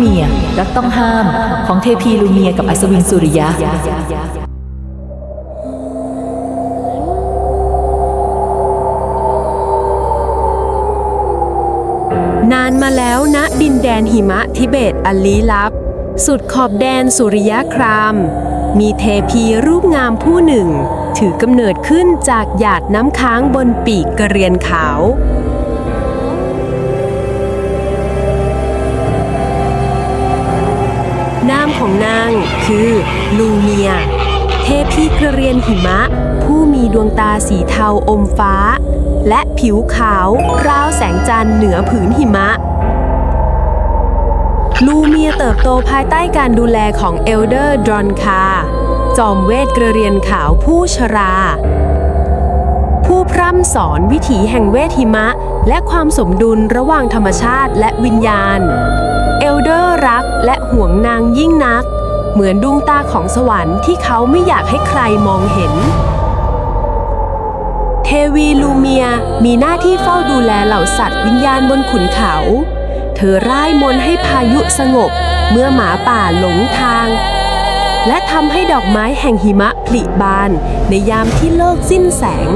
เมีย รักต้องห้ามของเทพีลูเมียกับอัศวินสุริยะนานมาแล้วณดินแดนหิมะทิเบตอันลี้ลับ สุดขอบแดนสุริยคราม มีเทพีรูปงามผู้หนึ่ง ถือกำเนิดขึ้นจากหยาดน้ำค้างบนปีกกระเรียนขาว ของนางคือ ลูเมีย เทพีกระเรียนหิมะ ผู้มีดวงตาสีเทาอมฟ้า และผิวขาวราวแสงจันทร์เหนือผืนหิมะ ลูเมียเติบโตภายใต้การดูแลของเอลเดอร์ดรอนคา จอมเวทกระเรียนขาวผู้ชรา ผู้พร่ำสอนวิถีแห่งเวทหิมะ และความสมดุลระหว่างธรรมชาติและวิญญาณ เอลเดอร์รักและห่วงนางยิ่งนัก เหมือนดวงตาของสวรรค์ที่เขาไม่อยากให้ใครมองเห็น เทวีลูเมียมีหน้าที่เฝ้าดูแลเหล่าสัตว์วิญญาณบนขุนเขา เธอร่ายมนให้พายุสงบเมื่อหมาป่าหลงทาง และทำให้ดอกไม้แห่งหิมะผลิบานในยามที่โลกสิ้นแสง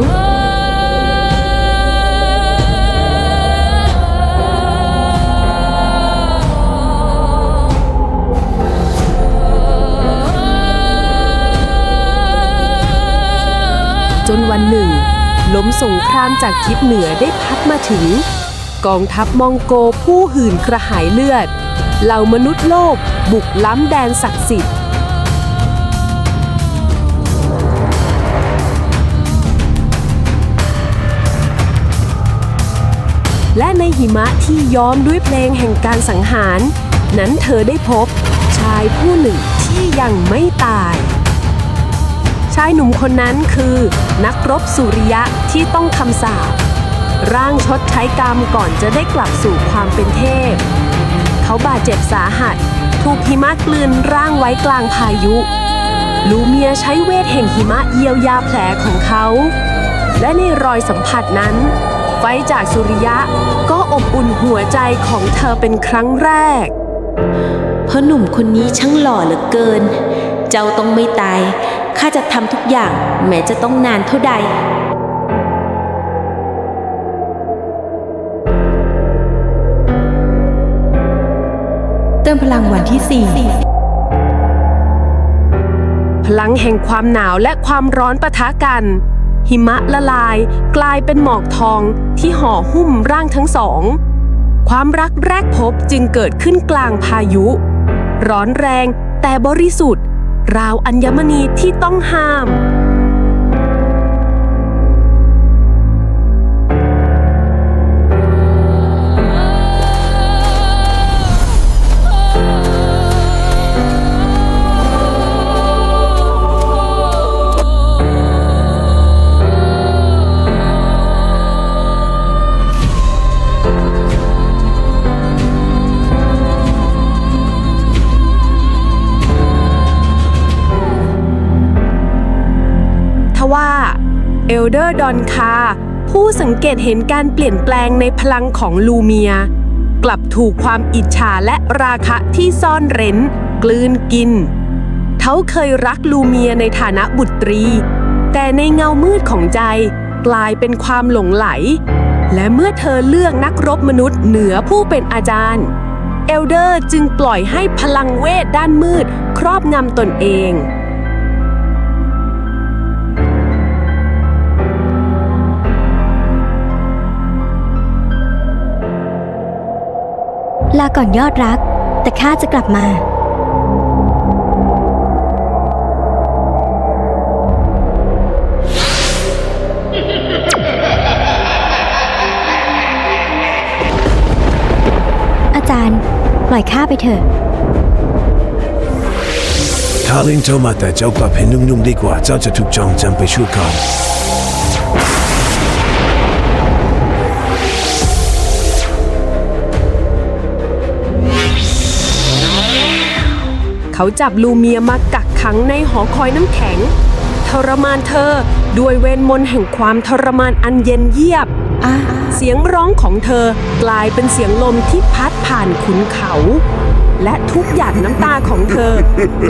จนวันหนึ่ง ล้มสงครามจากทิศเหนือได้พัดมาถึง กองทัพมองโกผู้หื่นกระหายเลือด เหล่ามนุษย์โลกบุกล้ำแดนศักดิ์สิทธิ์และในหิมะที่ย้อมด้วยเพลงแห่งการสังหาร นั้นเธอได้พบชายผู้หนึ่งที่ยังไม่ตาย ชายหนุ่มคนนั้นคือ นักรบสุริยะที่ต้องคำสาปร่างชดใช้กรรมก่อนจะได้กลับสู่ความเป็นเทพ เขาบาดเจ็บสาหัส ถูกหิมะกลืนร่างไว้กลางพายุ ลูเมียใช้เวทแห่งหิมะเยียวยาแผลของเขา และในรอยสัมผัสนั้นไฟจากสุริยะก็อบอุ่นหัวใจของเธอเป็นครั้งแรก เพราะหนุ่มคนนี้ช่างหล่อเหลือเกิน เจ้าต้องไม่ตาย ข้าจะทำทุกอย่างแม้จะต้องนานเท่าใด เติมพลังวันที่พลังแห่งความหนาวและความร้อนปะทะกัน หิมะละลายกลายเป็นหมอกทองที่ห่อหุ้มร่างทั้งสอง ความรักแรกพบจึงเกิดขึ้นกลางพายุ ร้อนแรงแต่บริสุทธิ์ ราวอัญมณีที่ต้องห้าม ว่าเอลเดอร์ดอนคาผู้สังเกตเห็นการเปลี่ยนแปลงในพลังของลูเมีย กลับถูกความอิจฉาและราคะที่ซ่อนเร้น กลืนกิน เขาเคยรักลูเมียในฐานะบุตรี แต่ในเงามืดของใจกลายเป็นความหลงไหล และเมื่อเธอเลือกนักรบมนุษย์เหนือผู้เป็นอาจารย์เอลเดอร์จึงปล่อยให้พลังเวทด้านมืดครอบงำตนเอง ลาก่อนยอดรัก แต่ข้าจะกลับมา อาจารย์ ปล่อยข้าไปเถอะถ้าเล่นเจ้ามาแต่เจ้ากลับเห็นนุ่มๆดีกว่า เจ้าจะถูกจองจำไปชั่วคราว เขาจับลูเมียมากักขังในหอคอยน้ำแข็ง ทรมานเธอด้วยเวรมนแห่งความทรมานอันเย็นเยียบ เสียงร้องของเธอกลายเป็นเสียงลมที่พัดผ่านขุนเขา และทุกหยาดน้ำตาของเธอ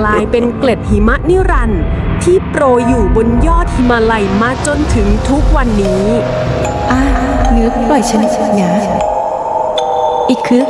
กลายเป็นเกล็ดหิมะนิรันดร์ที่โปรยอยู่บนยอดหิมาลัยมาจนถึงทุกวันนี้ อ่านึกปล่อยฉันนะอีกคือ